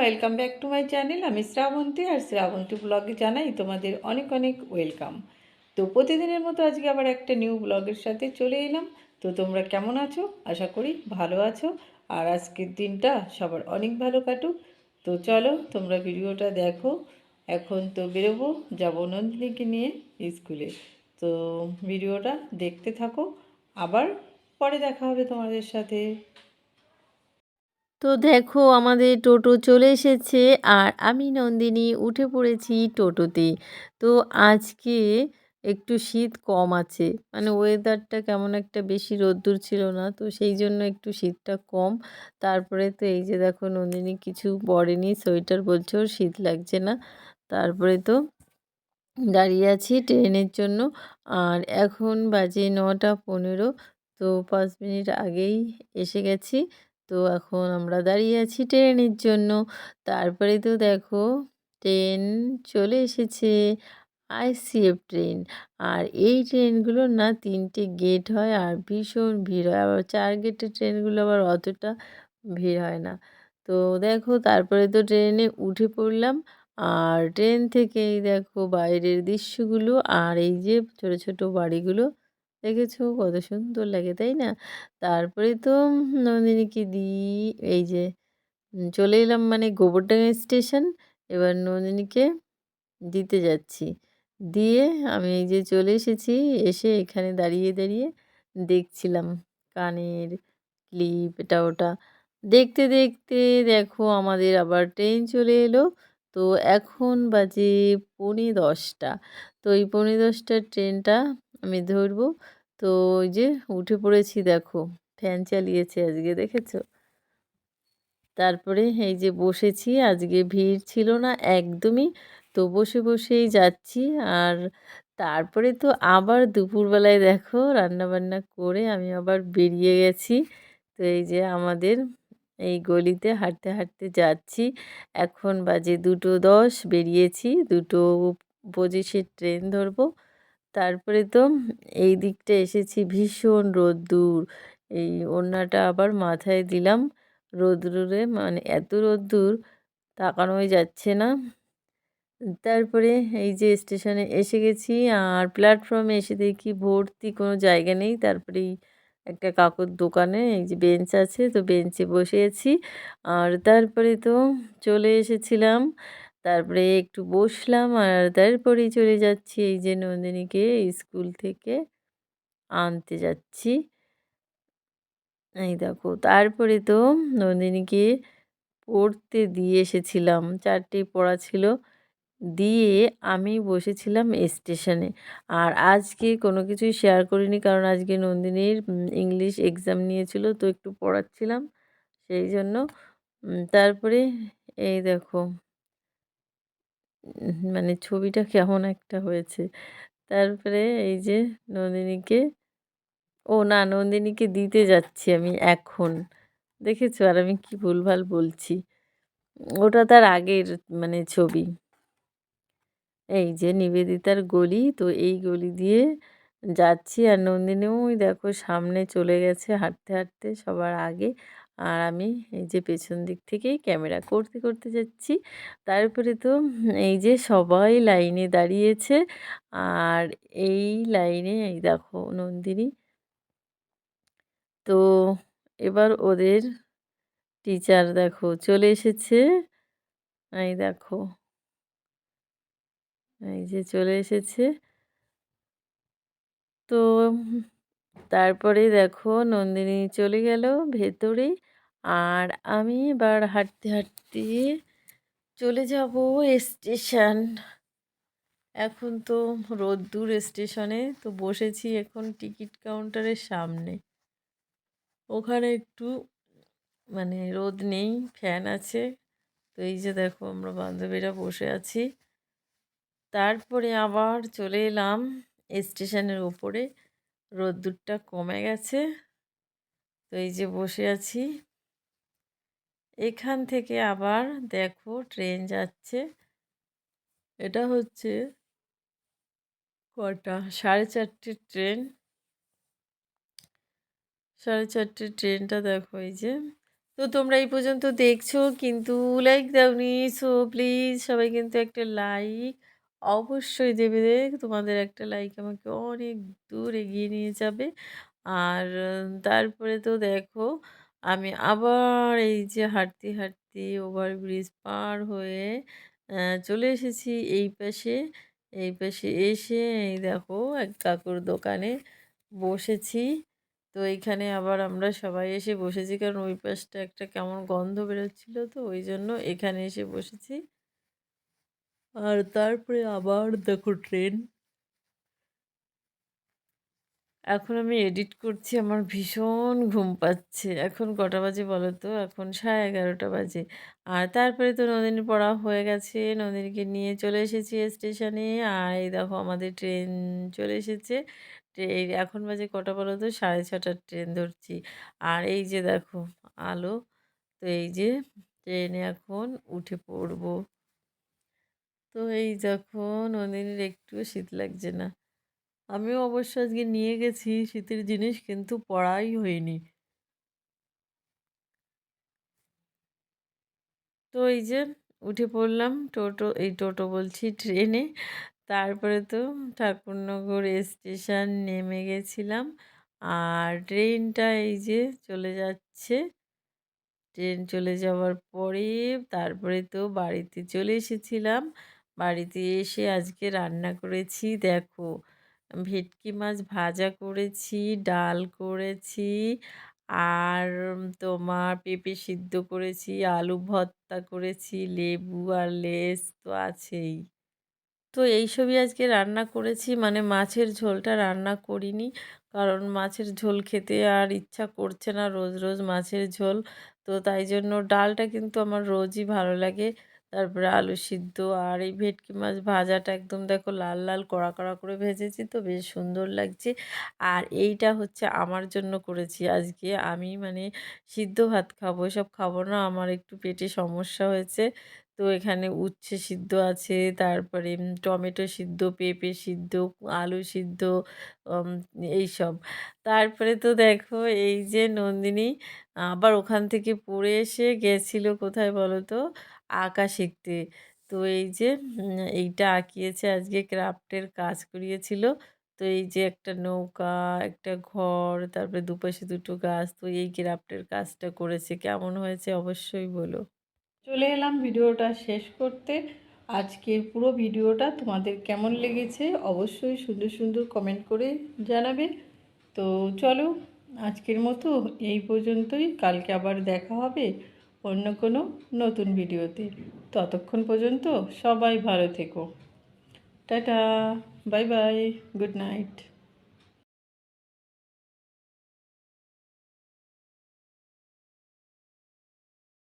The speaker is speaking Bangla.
Welcome back to my channel আমি শ্রাবন্তী আর শ্রাবন্তী ব্লগে জানাই তোমাদের অনেক অনেক ওয়েলকাম তো প্রতিদিনের মতো আজকে আবার একটা নিউ ব্লগের সাথে চলে এলাম। তো তোমরা কেমন আছো? আশা করি ভালো আছো। আর আজকের দিনটা সবার অনেক ভালো কাটুক। তো চলো তোমরা ভিডিওটা দেখো। এখন তো বেরোবো, যাব নন্দিনীকে নিয়ে স্কুলে। তো ভিডিওটা দেখতে থাকো। আবার পরে দেখা হবে তোমাদের সাথে। তো দেখো আমাদের টোটো চলে এসেছে আর আমি নন্দিনী উঠে পড়েছি টোটোতে। তো আজকে একটু শীত কম আছে মানে ওয়েদারটা কেমন একটা বেশি রোদ্দুর ছিল না, তো সেই জন্য একটু শীতটা কম। তারপরে তো এই যে দেখো নন্দিনী কিছু পরেনি, সোয়েটার বলছে শীত লাগছে না। তারপরে তো দাঁড়িয়ে আছি ট্রেনের জন্য আর এখন বাজে নটা পনেরো, তো পাঁচ মিনিট আগেই এসে গেছি। তো এখন আমরা দাঁড়িয়ে আছি ট্রেনের জন্য। তারপরে তো দেখো, ট্রেন চলে এসেছে আইসিএফ ট্রেন। আর এই ট্রেনগুলোর না তিনটে গেট হয়, আর ভীষণ ভিড় হয়। আবার চার গেটের ট্রেনগুলো আবার অতটা ভিড় হয় না। তো দেখো, তারপরে তো ট্রেনে উঠে পড়লাম। আর ট্রেন থেকেই দেখো বাইরের দৃশ্যগুলো, আর এই যে ছোট ছোট বাড়িগুলো দেখেছ? কত সুন্দর লাগে, তাই না? তারপরে তো নন্দিনীকে দিই, এই যে চলে এলাম মানে গোবরডাঙ্গা স্টেশন। এবার নন্দিনীকে দিতে যাচ্ছি। দিয়ে আমি এই যে চলে এসেছি, এসে এখানে দাঁড়িয়ে দাঁড়িয়ে দেখছিলাম কানের ক্লিপ, এটা ওটা। দেখতে দেখতে দেখো আমাদের আবার ট্রেন চলে এলো। তো এখন বাজে পৌনে দশটা। তো এই পৌনে দশটার ট্রেনটা আমি ধরবো। তো ওই যে উঠে পড়েছি দেখো, ফ্যান চালিয়েছে আজকে, দেখেছ? তারপরে এই যে বসেছি, আজকে ভিড় ছিল না একদমই। তো বসে বসেই যাচ্ছি আর তারপরে তো আবার দুপুরবেলায় দেখো রান্নাবান্না করে আমি আবার বেরিয়ে গেছি। তো এই যে আমাদের এই গলিতে হাঁটতে হাঁটতে যাচ্ছি। এখন বাজে দুটো দশ, বেরিয়েছি। দুটো পঁচিশের ট্রেন ধরবো। তারপরে তো এই দিকটা এসেছি ভীষণ রোদ্দুর। এই ওড়নাটা আবার মাথায় দিলাম রোদ্দুরে মানে এত রোদ্দুর তাকানোই যাচ্ছে না। তারপরে এই যে স্টেশনে এসে গেছি আর প্ল্যাটফর্মে এসে দেখি ভর্তি কোনো জায়গা নেই। তারপরেই একটা কাকুর দোকানে এই যে বেঞ্চ আছে, তো বেঞ্চে বসে আছি। আর তারপরে তো চলে এসেছিলাম তারপরে একটু বসলাম আর তারপরেই চলে যাচ্ছি এই যে নন্দিনীকে স্কুল থেকে আনতে যাচ্ছি। এই দেখো, তারপরে তো নন্দিনীকে পড়তে দিয়ে এসেছিলাম। চারটে পড়া ছিল। দিয়ে আমি বসেছিলাম স্টেশনে। আর আজকে কোনো কিছুই শেয়ার করিনি কারণ আজকে নন্দিনীর ইংলিশ এক্সাম নিয়েছিল তো একটু পড়াচ্ছিলাম। সেই জন্য তারপরে এই দেখো মানে ছবিটা কেমন একটা হয়েছে। তারপরে এই যে নন্দিনীকে, ও না নন্দিনীকে দিতে যাচ্ছি আমি এখন। দেখেছ? আর আমি কি ভুলভাল বলছি? ওটা তার আগের মানে ছবি। এই যে নিবেদিতার গলি, তো এই গলি দিয়ে যাচ্ছি। আর নন্দিনীও দেখো সামনে চলে গেছে হাঁটতে হাঁটতে সবার আগে। আর আমি এই যে পেছন দিক থেকেই ক্যামেরা করতে করতে যাচ্ছি। তারপরে তো এই যে সবাই লাইনে দাঁড়িয়েছে। আর এই লাইনে এই দেখো নন্দিনী। তো এবার ওদের টিচার দেখো চলে এসেছে। এই দেখো। এই যে চলে এসেছে। তো তারপরে দেখো নন্দিনী চলে গেল ভেতরে। আর আমি এবার হাঁটতে হাঁটতে চলে যাব স্টেশন। এখন তো রোদ্দুর স্টেশনে, তো বসেছি এখন টিকিট কাউন্টারের সামনে। ওখানে একটু মানে রোদ নেই, ফ্যান আছে। তো এই যে দেখো আমরা বান্ধবীরা বসে আছি। তারপরে আবার চলে এলাম স্টেশনের ওপরে। রোদ্দুরটা কমে গেছে। তো এই যে বসে আছি। এখান থেকে আবার দেখো ট্রেন যাচ্ছে। এটা হচ্ছে কটা? সাড়ে চারটের ট্রেন। সাড়ে চারটের ট্রেনটা দেখো এই যে। তো তোমরা এই পর্যন্ত দেখছ, কিন্তু লাইক দাওনি সো প্লিজ সবাই কিন্তু একটা লাইক অবশ্যই দেবে। দেখ তোমাদের একটা লাইক আমাকে অনেক দূর এগিয়ে নিয়ে যাবে। আর তারপরে তো দেখো আমি আবার এই যে হাঁটতে হাঁটতে ওভারব্রিজ পার হয়ে চলে এসেছি এই পাশে। এই পাশে এসে এই দেখো এক কাকুর দোকানে বসেছি। তো এইখানে আবার আমরা সবাই এসে বসেছি কারণ ওই পাশটা একটা কেমন গন্ধ বেরোচ্ছিল তো ওই জন্য এখানে এসে বসেছি। আর তারপরে আবার দেখো ট্রেন এখন আমি এডিট করছি, আমার ভীষণ ঘুম পাচ্ছে। এখন কটা বাজে বলো তো এখন সাড়ে এগারোটা বাজে। আর তারপরে তো নন্দিনী পড়া হয়ে গেছে। নন্দিনীকে নিয়ে চলে এসেছি স্টেশনে আর এই দেখো আমাদের ট্রেন চলে এসেছে। ট্রেন এখন বাজে কটা বলো তো সাড়ে ছটার ট্রেন ধরছি। আর এই যে দেখো আলো, তো এই যে ট্রেনে এখন উঠে পড়ব। তো এই দেখো নন্দিনীর একটু শীত লাগছে না। আমিও অবশ্য আজকে নিয়ে গেছি শীতের জিনিস, কিন্তু পড়াই হয়নি। তো এই যে উঠে পড়লাম, টোটো, এই টোটো বলছি ট্রেনে। তারপরে তো ঠাকুরনগর স্টেশন নেমে গেছিলাম। আর ট্রেনটা এই যে চলে যাচ্ছে। ট্রেন চলে যাওয়ার পরে তারপরে তো বাড়িতে চলে এসেছিলাম। বাড়িতে এসে আজকে রান্না করেছি, দেখো। ভেটকি মাছ ভাজা করেছি, ডাল করেছি, আর তোমার পেঁপে সিদ্ধ করেছি, আলু ভর্তা করেছি, লেবু আর লেস তো আছেই। তো এইসবই আজকে রান্না করেছি মানে মাছের ঝোলটা রান্না করিনি, কারণ মাছের ঝোল খেতে আর ইচ্ছা করছে না রোজ রোজ মাছের ঝোল, তো তাই জন্য ডালটা কিন্তু আমার রোজই ভালো লাগে। তারপরে আলু সিদ্ধ আর এই ভেটকি মাছ ভাজাটা একদম দেখো লাল লাল, কড়া কড়া করে ভেজেছি তো, বেশ সুন্দর লাগছে। আর এইটা হচ্ছে আমার জন্য করেছি আজকে। আমি মানে সিদ্ধ ভাত খাব, এসব খাব না, আমার একটু পেটে সমস্যা হয়েছে। তো এখানে উচ্ছে সিদ্ধ আছে তারপরে টমেটো সিদ্ধ পেঁপে সিদ্ধ আলু সিদ্ধ উম, এইসব। তারপরে তো দেখো এই যে নন্দিনী আবার ওখান থেকে পড়ে এসে গেছিল কোথায় বলো তো আঁকা শিখতে। তো এই যে এইটা আঁকিয়েছে আজকে ক্রাফটের কাজ করিয়েছিল। তো এই যে একটা নৌকা একটা ঘর তারপরে দুপাশে দুটো গাছ তো এই ক্রাফটের কাজটা করেছে। কেমন হয়েছে অবশ্যই বলো। চলে এলাম ভিডিওটা শেষ করতে। আজকের পুরো ভিডিওটা তোমাদের কেমন লেগেছে অবশ্যই সুন্দর সুন্দর কমেন্ট করে জানাবে। তো চলো, আজকের মতো এই পর্যন্তই। কালকে আবার দেখা হবে অন্য কোনো নতুন ভিডিওতে। ততক্ষণ পর্যন্ত সবাই ভালো থেকো। Tata, bye bye, good night.